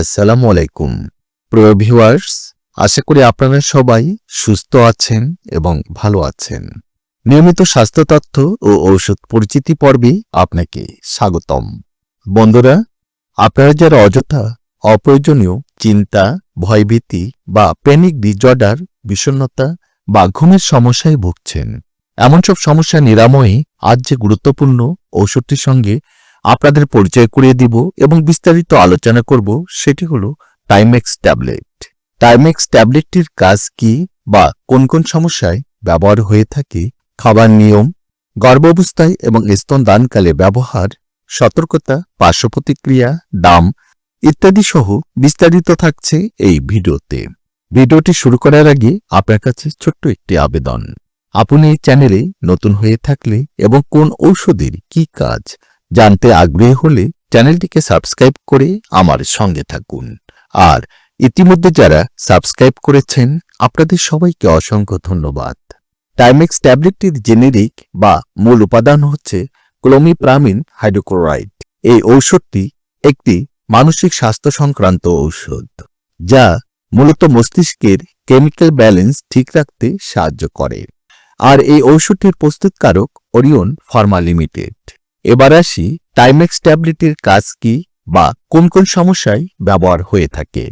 আসসালামু আলাইকুম। প্রিয় ভিউয়ার্স, আশা করি আপনারা সবাই সুস্থ আছেন এবং ভালো আছেন। নিয়মিত স্বাস্থ্য তথ্য ও ঔষধ পরিচিতি পর্বে আপনাকে স্বাগতম। বন্ধুরা, আপনারা যারা অযথা, অপ্রয়োজনীয় চিন্তা, ভয়ভীতি বা প্যানিক ডিজর্ডার বিষণ্ণতা বা ঘুমের সমস্যায় ভুগছেন, এমন সব সমস্যা নিরাময়ে আজ যে গুরুত্বপূর্ণ ঔষধটির সঙ্গে আপনাদের পরিচয় করিয়ে দিব এবং বিস্তারিত আলোচনা করব সেটি হলো টাইমেক্স ট্যাবলেট টাইমেক্স ট্যাবলেটটির কাজ কি বা কোন কোন সমস্যায় ব্যবহার হয়ে থাকে, খাবার নিয়ম, গর্ভাবস্থায় এবং স্তন দানকালে ব্যবহার, সতর্কতা পার্শ্ব প্রতিক্রিয়া দাম ইত্যাদি সহ বিস্তারিত থাকছে এই ভিডিওতে। ভিডিওটি শুরু করার আগে আপনার কাছে ছোট্ট একটি আবেদন। আপনি এই চ্যানেলে নতুন হয়ে থাকলে এবং কোন ঔষধের কি কাজ জানতে আগ্রহী হলে চ্যানেলটিকে সাবস্ক্রাইব করে আমার সঙ্গে থাকুন। আর ইতিমধ্যে যারা সাবস্ক্রাইব করেছেন, আপনাদের সবাইকে অসংখ্য ধন্যবাদ। টাইমেক্স ট্যাবলেটটির জেনেরিক বা মূল উপাদান হচ্ছে ক্লোমিপ্রামিন হাইড্রোক্লোরাইড। এই ঔষধটি একটি মানসিক স্বাস্থ্য সংক্রান্ত ঔষধ, যা মূলত মস্তিষ্কের কেমিক্যাল ব্যালেন্স ঠিক রাখতে সাহায্য করে। আর এই ঔষধটির প্রস্তুতকারক ওরিয়ন ফার্মা লিমিটেড এবার আসি টাইমেক্স ট্যাবলেটের কাজ কি বা কোন কোন সমস্যায় ব্যবহার হয়ে থাকে।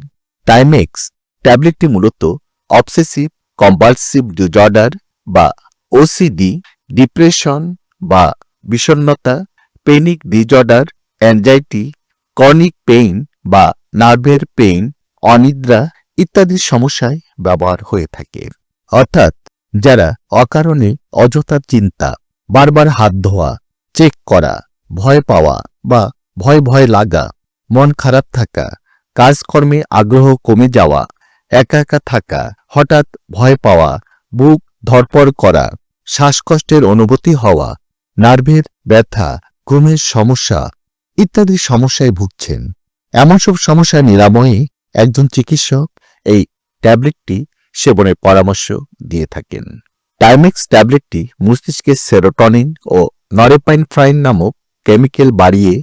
টাইমেক্স ট্যাবলেটটি মূলত অবসেসিভ কম্পালসিভ ডিজর্ডার বা ওসিডি ডিপ্রেশন বা বিষণ্ণতা panic disorder anxiety chronic pain বা নার্ভের পেইন অনিদ্রা ইত্যাদি সমস্যায় ব্যবহার হয়ে থাকে। অর্থাৎ যারা অকারণে অযথা চিন্তা, বারবার হাত ধোয়া চেক করা, ভয় পাওয়া বা ভয় ভয় লাগা, মন খারাপ থাকা, কাজকর্মে আগ্রহ কমে যাওয়া, একা একা থাকা, হঠাৎ ভয় পাওয়া, বুক ধরপড় করা, শ্বাসকষ্টের অনুভূতি হওয়া, নার্ভের ব্যথা, ঘুমের সমস্যা ইত্যাদি সমস্যায় ভুগছেন। এমন সব সমস্যা নিরাময়ে একজন চিকিৎসক এই ট্যাবলেটটি সেবনের পরামর্শ দিয়ে থাকেন। টাইমেক্স ট্যাবলেটটি মস্তিষ্কের সেরোটনিন ও নরেপাইনফ্রাইন নামক কেমিক্যাল বাড়িয়ে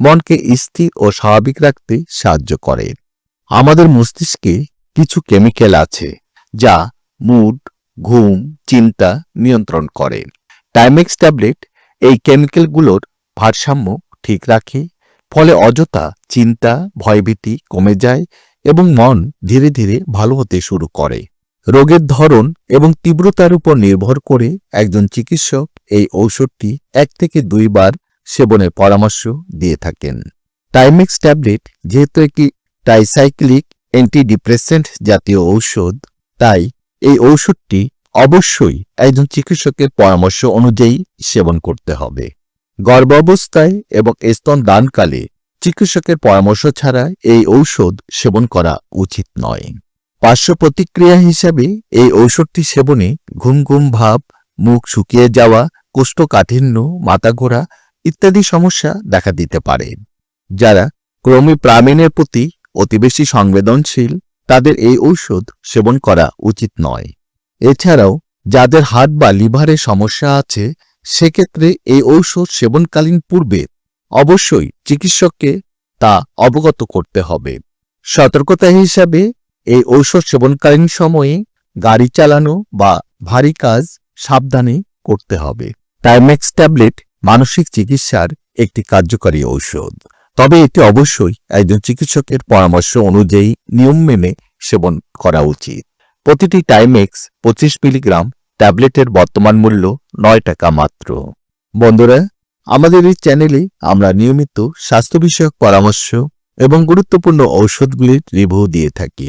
মনকে স্থির ও স্বাভাবিক রাখতে সাহায্য করে। আমাদের মস্তিষ্কে কিছু কেমিক্যাল আছে যা মুড, ঘুম, চিন্তা নিয়ন্ত্রণ করে। টাইমেক্স ট্যাবলেট এই কেমিক্যালগুলোর ভারসাম্য ঠিক রাখে, ফলে অযথা চিন্তা, ভয়ভীতি কমে যায় এবং মন ধীরে ধীরে ভালো হতে শুরু করে। রোগের ধরন এবং তীব্রতার উপর নির্ভর করে একজন চিকিৎসক এই ঔষধটি এক থেকে দুইবার সেবনের পরামর্শ দিয়ে থাকেন। টাইমেক্স ট্যাবলেট যেহেতু একটি টাইসাইক্লিক অ্যান্টিডিপ্রেসেন্ট জাতীয় ঔষধ, তাই এই ঔষধটি অবশ্যই একজন চিকিৎসকের পরামর্শ অনুযায়ী সেবন করতে হবে। গর্ভাবস্থায় এবং স্তন দানকালে চিকিৎসকের পরামর্শ ছাড়া এই ঔষধ সেবন করা উচিত নয়। পার্শ্ব প্রতিক্রিয়া হিসাবে এই ঔষধটি সেবনে ঘুম ঘুম ভাব, মুখ শুকিয়ে যাওয়া, কোষ্ঠকাঠিন্য মাথা ঘোরা ইত্যাদি সমস্যা দেখা দিতে পারে। যারা ক্রমিপ্রামিনের প্রতি অতি বেশি সংবেদনশীল, তাদের এই ঔষধ সেবন করা উচিত নয়। এছাড়াও যাদের হার্ট বা লিভারের সমস্যা আছে, সেক্ষেত্রে এই ঔষধ সেবনকালীন পূর্বে অবশ্যই চিকিৎসককে তা অবগত করতে হবে। সতর্কতা হিসাবে এই ঔষধ সেবনকালীন সময়ে গাড়ি চালানো বা ভারী কাজ সাবধানে করতে হবে। টাইমেক্স ট্যাবলেট মানসিক চিকিৎসার একটি কার্যকারী ঔষধ। তবে এটি অবশ্যই একজন চিকিৎসকের পরামর্শ অনুযায়ী নিয়ম মেনে সেবন করা উচিত। প্রতিটি টাইমেক্স পঁচিশ মিলিগ্রাম ট্যাবলেটের বর্তমান মূল্য নয় টাকা মাত্র। বন্ধুরা, আমাদের এই চ্যানেলে আমরা নিয়মিত স্বাস্থ্য বিষয়ক পরামর্শ এবং গুরুত্বপূর্ণ ঔষধগুলির রিভিউ দিয়ে থাকি।